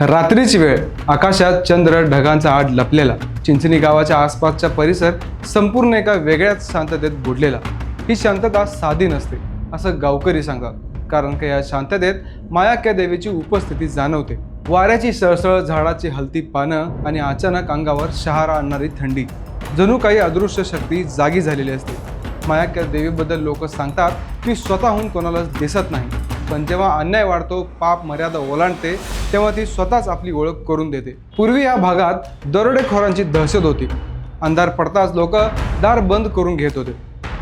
रात्रीची वेळ. आकाशात चंद्र ढगांचा आड लपलेला. चिंचणी गावाच्या आसपासचा परिसर संपूर्ण एका वेगळ्याच शांततेत बुडलेला. ही शांतता साधी नसते असं गावकरी सांगतात. कारण का या शांततेत मायाक्या देवीची उपस्थिती जाणवते. वाऱ्याची सळसळ झाडाची हलती पानं आणि अचानक अंगावर शहारा आणणारी थंडी. जणू काही अदृश्य शक्ती जागी झालेली असते. मायाक्या देवीबद्दल लोक सांगतात की स्वतःहून कोणालाच दिसत नाही. पण जेव्हा अन्याय वाढतो पाप मर्यादा ओलांडते तेव्हा ती स्वतःच आपली ओळख करून देते. पूर्वी या भागात दरोडेखोरांची दहशत होती. अंधार पडताच लोक दार बंद करून घेत होते.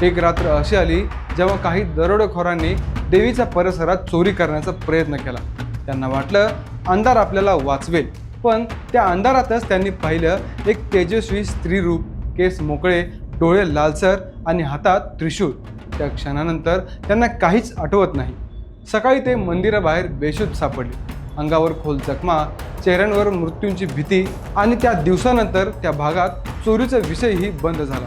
एक रात्र अशी आली जेव्हा काही दरोडेखोरांनी देवीच्या परिसरात चोरी करण्याचा प्रयत्न केला. त्यांना वाटलं अंधार आपल्याला वाचवेल. पण त्या अंधारातच त्यांनी पाहिलं एक तेजस्वी स्त्रीरूप केस मोकळे डोळे लालसर आणि हातात त्रिशूळ. त्या क्षणानंतर त्यांना काहीच आठवत नाही. सकाळी ते मंदिराबाहेर बेशुद्ध सापडले. अंगावर खोल जखमा चेहऱ्यांवर मृत्यूंची भीती आणि त्या दिवसानंतर त्या भागात चोरीचा विषयही बंद झाला.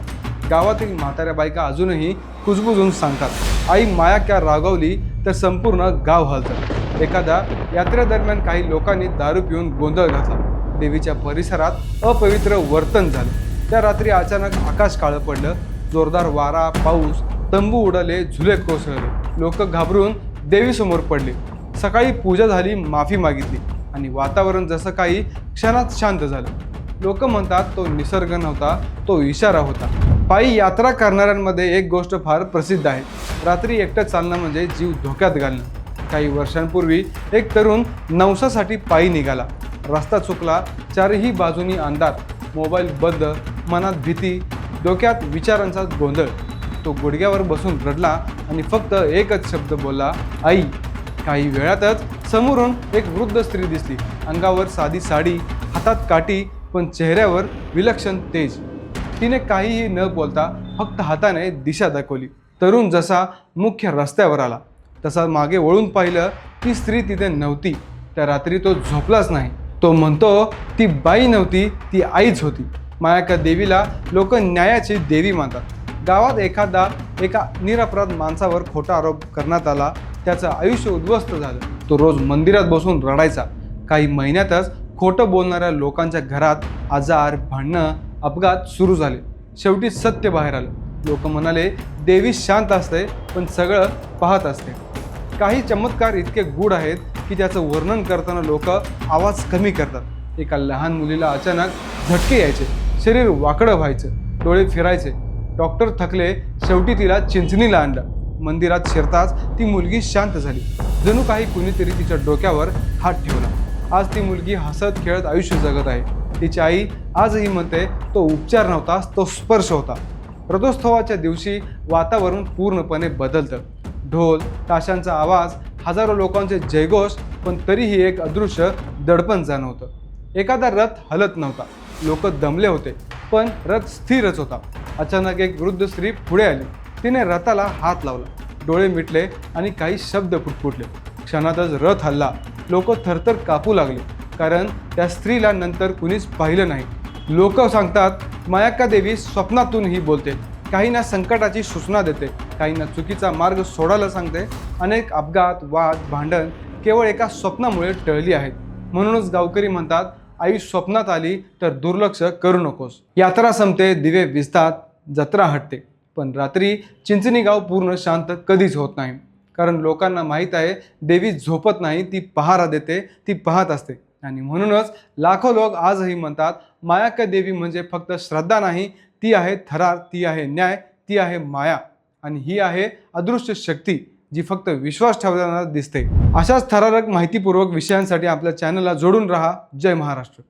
गावातील म्हाताऱ्या बायका अजूनही कुजबुजून सांगतात आई माया क्या रागवली तर संपूर्ण गाव हलतं. एखाद्या यात्रेदरम्यान काही लोकांनी दारू पिऊन गोंधळ घातला. देवीच्या परिसरात अपवित्र वर्तन झालं. त्या रात्री अचानक आकाश काळं पडलं. जोरदार वारा पाऊस तंबू उडाले झुले कोसळले. लोक घाबरून देवीसमोर पडले. सकाळी पूजा झाली माफी मागितली आणि वातावरण जसं काही क्षणात शांत झालं. लोक म्हणतात तो निसर्ग नव्हता तो इशारा होता. पायी यात्रा करणाऱ्यांमध्ये एक गोष्ट फार प्रसिद्ध आहे. रात्री एकटं चालणं म्हणजे जीव धोक्यात घालणं. काही वर्षांपूर्वी एक तरुण नवसासाठी पायी निघाला. रस्ता चुकला चारही बाजूनी अंधार. मोबाईल बंद मनात भीती डोक्यात विचारांचा गोंधळ. तो गुडघ्यावर बसून रडला आणि फक्त एकच शब्द बोलला आई. काही वेळातच समोरून एक वृद्ध स्त्री दिसली. अंगावर साधी साडी हातात काठी पण चेहऱ्यावर विलक्षण तेज. तिने काहीही न बोलता फक्त हाताने दिशा दाखवली. तरुण जसा मुख्य रस्त्यावर आला तसा मागे वळून पाहिलं ती स्त्री तिथे नव्हती. त्या रात्री तो झोपलाच नाही. तो म्हणतो ती बाई नव्हती ती आईच होती. मायाका देवीला लोक न्यायाची देवी मानतात. गावात एखादा एका निरपराध माणसावर खोटा आरोप करण्यात आला त्याचं आयुष्य उद्ध्वस्त झालं. तो रोज मंदिरात बसून रडायचा. काही महिन्यातच खोटं बोलणाऱ्या लोकांच्या घरात आजार भांडणं अपघात सुरू झाले. शेवटी सत्य बाहेर आलं. लोक म्हणाले देवी शांत असते पण सगळं पाहत असते. काही चमत्कार इतके गूढ आहेत की त्याचं वर्णन करताना लोक आवाज कमी करतात. एका लहान मुलीला अचानक झटके यायचे. शरीर वाकडं व्हायचं. डोळे फिरायचे. डॉक्टर थकले शेवटी तिला चिंचणीला आणलं. मंदिरात शिरताच ती मुलगी शांत झाली. जणू काही कुणीतरी तिच्या डोक्यावर हात ठेवला. आज ती मुलगी हसत खेळत आयुष्य जगत आहे. तिची आई आजही म्हणते तो उपचार नव्हता तो स्पर्श होता. रथोत्सवाच्या दिवशी वातावरण पूर्णपणे बदलतं. ढोल ताशांचा आवाज हजारो लोकांचे जयघोष पण तरीही एक अदृश्य दडपण जाणवतं. एखादा रथ हलत नव्हता. लोक दमले होते पण रथ स्थिरच होता. अचानक एक वृद्ध स्त्री पुढे आली. तिने रथाला हात लावला. डोळे मिटले आणि काही शब्द फुटफुटले क्षणातच रथ हल्ला. लोक थरथर कापू लागले. कारण त्या स्त्रीला नंतर कुणीच पाहिलं नाही. लोक सांगतात मयाक्का देवी स्वप्नातूनही बोलते. काहींना संकटाची सूचना देते. काहींना चुकीचा मार्ग सोडायला सांगते. अनेक अपघात वाद भांडण केवळ एका स्वप्नामुळे टळली आहेत. म्हणूनच गावकरी म्हणतात आई स्वप्नात आली तर दुर्लक्ष करू नकोस. यात्रा संपते दिवे विजतात जत्रा हटते. पण रात्री चिंचणी गाव पूर्ण शांत कधीच होत नाही. कारण लोकांना माहीत आहे देवी झोपत नाही ती पहारा देते ती पाहत असते. आणि म्हणूनच लाखो लोक आजही म्हणतात मायाक्का देवी म्हणजे फक्त श्रद्धा नाही ती आहे थरार ती आहे न्याय ती आहे माया. आणि ही आहे अदृश्य शक्ती. जी फक्त विश्वास ठेवताना दिसते. अशाच थरारक माहितीपूर्वक विषयांसाठी आपल्या चॅनलला जोडून राहा. जय महाराष्ट्र.